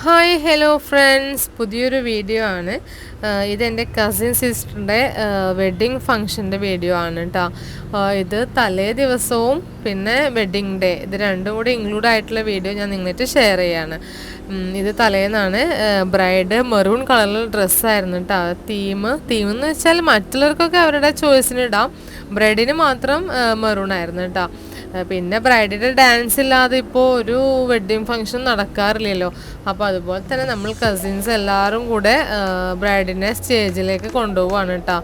Hi hello friends പുതിയൊരു video ആണ്. ഇതെന്റെ കസിൻ സിസ്റ്ററിന്റെ വെഡ്ഡിങ് ഫങ്ഷന്റെ വീഡിയോ ആണ് കേട്ടോ ഇത് തലേ ദിവസവും പിന്നെ വെഡ്ഡിങ് ഡേ ഇത് രണ്ടും കൂടി ഇൻക്ലൂഡ് ആയിട്ടുള്ള വീഡിയോ ഞാൻ നിങ്ങളിട്ട് ഷെയർ ചെയ്യാണ്. ഇത് തലേന്നാണ് ബ്രൈഡ് മെറൂൺ കളറിൽ ഡ്രസ്സായിരുന്നു കേട്ടോ തീം തീം എന്ന് വെച്ചാൽ മറ്റുള്ളവർക്കൊക്കെ അവരുടെ ചോയ്സിന് ഇടാം. ബ്രൈഡിന് മാത്രം മെറൂൺ ആയിരുന്നു കേട്ടോ പിന്നെ ബ്രൈഡിന്റെ ഡാൻസ് ഇല്ലാതെ ഇപ്പോൾ ഒരു വെഡ്ഡിങ് ഫംഗ്ഷൻ നടക്കാറില്ലല്ലോ. അപ്പോൾ അതുപോലെ തന്നെ നമ്മൾ കസിൻസ് എല്ലാവരും കൂടെ ബ്രൈഡിനെ സ്റ്റേജിലേക്ക് കൊണ്ടുപോവാണ് കേട്ടോ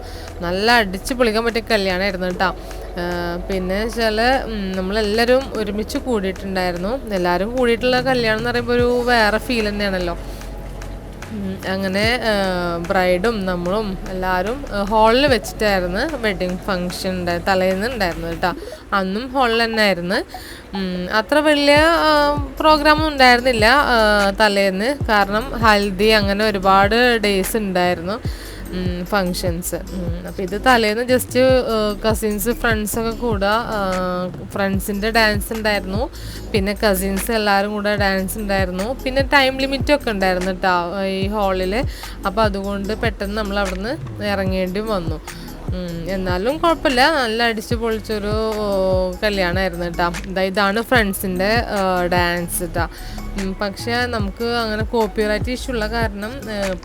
നല്ല അടിച്ച് പൊളിക്കാൻ പറ്റിയ കല്യാണമായിരുന്നു കേട്ടോ പിന്നെ വെച്ചാൽ നമ്മളെല്ലാവരും ഒരുമിച്ച് കൂടിയിട്ടുണ്ടായിരുന്നു. എല്ലാവരും കൂടിയിട്ടുള്ള കല്യാണം എന്ന് പറയുമ്പോൾ ഒരു വേറെ ഫീൽ തന്നെയാണല്ലോ. അങ്ങനെ ബ്രൈഡും നമ്മളും എല്ലാവരും ഹാളിൽ വെച്ചിട്ടായിരുന്നു വെഡ്ഡിങ് ഫങ്ഷൻ ഉണ്ടായി തലേന്ന് ഉണ്ടായിരുന്നു കേട്ടോ. അന്നും ഹാളിൽ തന്നെ ആയിരുന്നു അത്ര വലിയ പ്രോഗ്രാമൊന്നും ഉണ്ടായിരുന്നില്ല തലേന്ന്. കാരണം ഹൽദി അങ്ങനെ ഒരുപാട് ഡേയ്സ് ഉണ്ടായിരുന്നു. ഫങ്ഷൻസ് അപ്പോൾ ഇത് തലേന്ന് ജസ്റ്റ് കസിൻസ് ഫ്രണ്ട്സൊക്കെ കൂടെ ഫ്രണ്ട്സിന്റെ ഡാൻസ് ഉണ്ടായിരുന്നു. പിന്നെ കസിൻസ് എല്ലാവരും കൂടെ ഡാൻസ് ഉണ്ടായിരുന്നു. പിന്നെ ടൈം ലിമിറ്റ് ഒക്കെ ഉണ്ടായിരുന്നു കേട്ടോ ഈ ഹാളിൽ അപ്പോൾ അതുകൊണ്ട് പെട്ടെന്ന് നമ്മൾ അവിടുന്ന് ഇറങ്ങേണ്ടി വന്നു. എന്നാലും കുഴപ്പമില്ല. നല്ല അടിച്ചു പൊളിച്ചൊരു കല്യാണമായിരുന്നു കേട്ടോ ഇതാ ഇതാണ് ഫ്രണ്ട്സിന്റെ ഡാൻസ് കേട്ടോ പക്ഷെ പക്ഷേ നമുക്ക് അങ്ങനെ കോപ്പിറൈറ്റ് ഇഷ്യൂ ഉള്ള കാരണം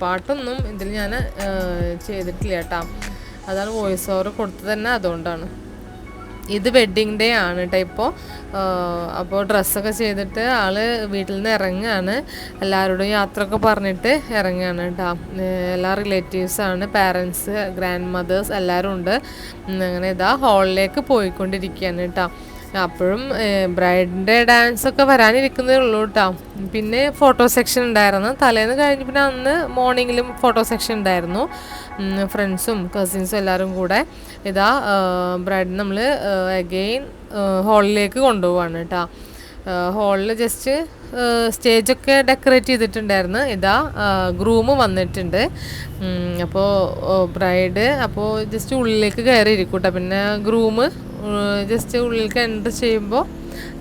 പാട്ടൊന്നും ഇതിൽ ഞാൻ ചെയ്തിട്ടില്ല കേട്ടോ അതാണ് വോയിസ് ഓവർ കൊടുത്തത് തന്നെ അതുകൊണ്ടാണ്. ഇത് വെഡ്ഡിങ് ഡേ ആണ് കേട്ടോ ഇപ്പോൾ അപ്പോൾ ഡ്രസ്സൊക്കെ ചെയ്തിട്ട് ആൾ വീട്ടിൽ നിന്ന് ഇറങ്ങുകയാണ് എല്ലാവരോടും യാത്രയൊക്കെ പറഞ്ഞിട്ട് ഇറങ്ങുകയാണ് കേട്ടോ എല്ലാ റിലേറ്റീവ്സാണ് പാരൻസ് ഗ്രാൻഡ് മദേഴ്സ് എല്ലാവരും ഉണ്ട്. അങ്ങനെ ഇതാ ഹാളിലേക്ക് പോയിക്കൊണ്ടിരിക്കുകയാണ് കേട്ടോ അപ്പോഴും ബ്രൈഡിന്റെ ഡാൻസ് ഒക്കെ വരാനിരിക്കുന്നേ ഉള്ളൂ കേട്ടോ പിന്നെ ഫോട്ടോ സെക്ഷൻ ഉണ്ടായിരുന്നു. തലേന്ന് കഴിഞ്ഞ് പിന്നെ അന്ന് മോർണിംഗിലും ഫോട്ടോ സെക്ഷൻ ഉണ്ടായിരുന്നു. ഫ്രണ്ട്സും കസിൻസും എല്ലാവരും കൂടെ ഇതാ ബ്രൈഡ് നമ്മൾ അഗെയിൻ ഹാളിലേക്ക് കൊണ്ടുപോവാണ് കേട്ടോ ഹാളിൽ ജസ്റ്റ് സ്റ്റേജൊക്കെ ഡെക്കറേറ്റ് ചെയ്തിട്ടുണ്ടായിരുന്നു. ഇതാ ഗ്രൂം വന്നിട്ടുണ്ട്. അപ്പോൾ ബ്രൈഡ് അപ്പോൾ ജസ്റ്റ് ഉള്ളിലേക്ക് കയറി ഇരിക്കൂട്ടോ കേട്ടോ പിന്നെ ഗ്രൂം ജസ്റ്റ് ഉള്ളിലേക്ക് എന്റർ ചെയ്യുമ്പോൾ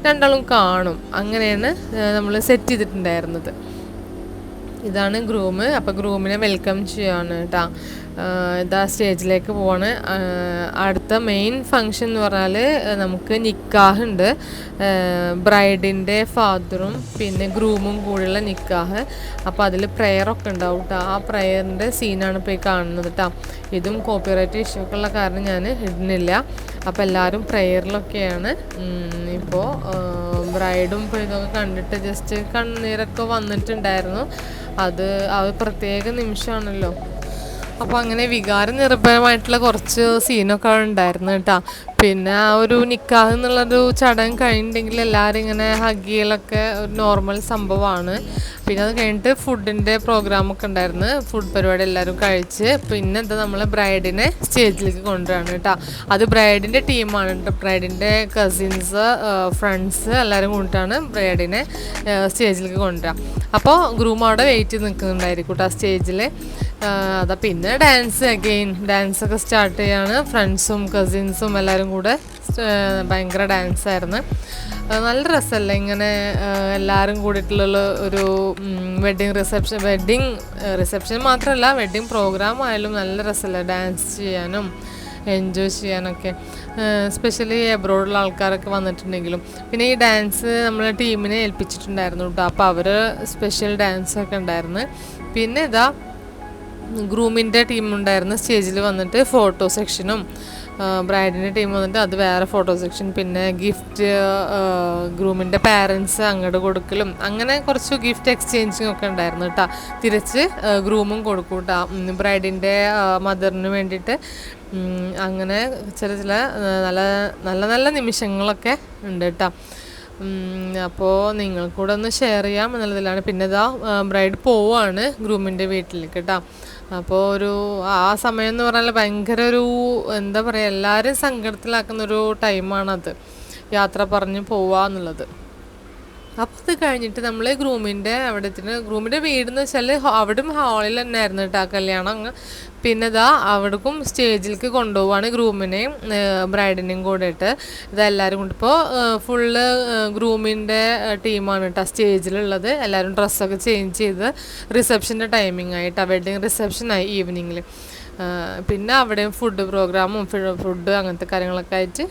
രണ്ടാളും കാണും. അങ്ങനെയാണ് നമ്മൾ സെറ്റ് ചെയ്തിട്ടുണ്ടായിരുന്നത്. ഇതാണ് ഗ്രൂം അപ്പോൾ ഗ്രൂമിനെ വെൽക്കം ചെയ്യാണ് കേട്ടോ ഇതാ സ്റ്റേജിലേക്ക് പോവാണ്. അടുത്ത മെയിൻ ഫങ്ഷൻ എന്ന് പറഞ്ഞാൽ നമുക്ക് നിക്കാഹ് ഉണ്ട്. ബ്രൈഡിന്റെ ഫാദറും പിന്നെ ഗ്രൂമും കൂടിയുള്ള നിക്കാഹ്. അപ്പോൾ അതിൽ പ്രെയറൊക്കെ ഉണ്ടാവും കേട്ടോ ആ പ്രെയറിന്റെ സീനാണ് ഇപ്പോൾ ഈ കാണുന്നത് കേട്ടോ ഇതും കോപ്പിറൈറ്റ് ഇഷ്യൂ ഉള്ള കാരണം ഞാൻ ഇടുന്നില്ല അപ്പോൾ എല്ലാവരും പ്രെയറിലൊക്കെയാണ് ഇപ്പോൾ ബ്രൈഡും പെണ്ണൊക്കെ കണ്ടിട്ട് ജസ്റ്റ് കണ്ണീരൊക്കെ വന്നിട്ടുണ്ടായിരുന്നു. അത് ആ പ്രത്യേക നിമിഷമാണല്ലോ. അപ്പോൾ അങ്ങനെ വികാരം നിർഭരമായിട്ടുള്ള കുറച്ച് സീനൊക്കെ ഉണ്ടായിരുന്നു കേട്ടോ. പിന്നെ ആ ഒരു നിക്കാഹ് എന്നുള്ളൊരു ചടങ്ങ് കഴിഞ്ഞിട്ടുണ്ടെങ്കിൽ എല്ലാവരും ഇങ്ങനെ ഹഗ് ഒരു നോർമൽ സംഭവമാണ്. പിന്നെ അത് കഴിഞ്ഞിട്ട് ഫുഡിന്റെ പ്രോഗ്രാമൊക്കെ ഉണ്ടായിരുന്നു. ഫുഡ് പരിപാടി എല്ലാവരും കഴിച്ച് പിന്നെ എന്താ നമ്മൾ ബ്രൈഡിനെ സ്റ്റേജിലേക്ക് കൊണ്ടുവരാണ് കേട്ടോ. അത് ബ്രൈഡിന്റെ ടീമാണ് കേട്ടോ. ബ്രൈഡിന്റെ കസിൻസ് ഫ്രണ്ട്സ് എല്ലാവരും കൂടിയിട്ടാണ് ബ്രൈഡിനെ സ്റ്റേജിലേക്ക് കൊണ്ടുവരാം. അപ്പോൾ ഗ്രൂം അവിടെ വെയിറ്റ് നിൽക്കുന്നുണ്ടായിരിക്കും കേട്ടോ സ്റ്റേജിൽ അതാ പിന്നെ ഡാൻസ് അഗെയിൻ ഡാൻസ് ഒക്കെ സ്റ്റാർട്ട് ചെയ്യാണ്. ഫ്രണ്ട്സും കസിൻസും എല്ലാവരും കൂടെ ഭയങ്കര ഡാൻസ് ആയിരുന്നു. ആ, നല്ല രസമല്ലേ ഇങ്ങനെ എല്ലാവരും കൂടിയിട്ടുള്ള ഒരു വെഡ്ഡിങ് റിസപ്ഷൻ വെഡ്ഡിങ് റിസപ്ഷൻ മാത്രമല്ല വെഡ്ഡിങ് പ്രോഗ്രാം ആയാലും നല്ല രസമല്ലേ ഡാൻസ് ചെയ്യാനും എൻജോയ് ചെയ്യാനൊക്കെ. സ്പെഷ്യലി എബ്രോഡുള്ള ആൾക്കാരൊക്കെ വന്നിട്ടുണ്ടെങ്കിലും. പിന്നെ ഈ ഡാൻസ് നമ്മളെ ടീമിനെ ഏൽപ്പിച്ചിട്ടുണ്ടായിരുന്നു കേട്ടോ അപ്പോൾ അവർ സ്പെഷ്യൽ ഡാൻസൊക്കെ ഉണ്ടായിരുന്നു. പിന്നെ ഇതാ ഗ്രൂമിന്റെ ടീം ഉണ്ടായിരുന്നു സ്റ്റേജിൽ വന്നിട്ട് ഫോട്ടോ സെക്ഷനും ബ്രൈഡിന്റെ ടീം വന്നിട്ട് അത് വേറെ ഫോട്ടോ സെക്ഷൻ പിന്നെ ഗിഫ്റ്റ് ഗ്രൂമിന്റെ പാരൻസ് അങ്ങോട്ട് കൊടുക്കലും അങ്ങനെ കുറച്ച് ഗിഫ്റ്റ് എക്സ്ചേഞ്ചിങ് ഒക്കെ ഉണ്ടായിരുന്നു കേട്ടോ തിരിച്ച് ഗ്രൂമും കൊടുക്കും കേട്ടോ ബ്രൈഡിന്റെ മദറിന് വേണ്ടിയിട്ട് അങ്ങനെ ചില ചില നല്ല നല്ല നല്ല നിമിഷങ്ങളൊക്കെ ഉണ്ട് കേട്ടോ അപ്പോൾ നിങ്ങൾ കൂടെ ഒന്ന് ഷെയർ ചെയ്യാം എന്നുള്ളതിലാണ്. പിന്നെ ഇതാ ബ്രൈഡ് പോവാണ് ഗ്രൂമിന്റെ വീട്ടിലേക്ക് കേട്ടോ അപ്പോൾ ഒരു ആ സമയം എന്ന് പറഞ്ഞാൽ ഭയങ്കര ഒരു എന്താ പറയുക എല്ലാവരും സങ്കടത്തിലാക്കുന്ന ഒരു ടൈമാണത് യാത്ര പറഞ്ഞ് പോവുക എന്നുള്ളത് അപ്പോൾ അത് കഴിഞ്ഞിട്ട് നമ്മൾ ഗ്രൂമിന്റെ അവിടെ എത്തിന് ഗ്രൂമിന്റെ എന്ന് വെച്ചാൽ അവിടും ഹാളിൽ തന്നെ ആയിരുന്നു കേട്ടോ കല്യാണം. അങ്ങ് പിന്നെ ഇതാ അവിടേക്കും സ്റ്റേജിലേക്ക് കൊണ്ടുപോവാണ് ഗ്രൂമിനെയും ബ്രൈഡിനെയും കൂടെ ഇട്ട്. ഇതെല്ലാവരും കൊണ്ട് ഇപ്പോൾ ഫുള്ള് ഗ്രൂമിന്റെ ടീമാണ് കേട്ടോ സ്റ്റേജിലുള്ളത്. എല്ലാവരും ഡ്രസ്സൊക്കെ ചേഞ്ച് ചെയ്ത് റിസപ്ഷന്റെ ടൈമിംഗ് ആയിട്ടാണ് വെഡിങ് റിസപ്ഷനായി ഈവനിങ്ങിൽ പിന്നെ അവിടെയും ഫുഡ് പ്രോഗ്രാമും ഫുഡ് അങ്ങനത്തെ കാര്യങ്ങളൊക്കെ ആയിട്ട്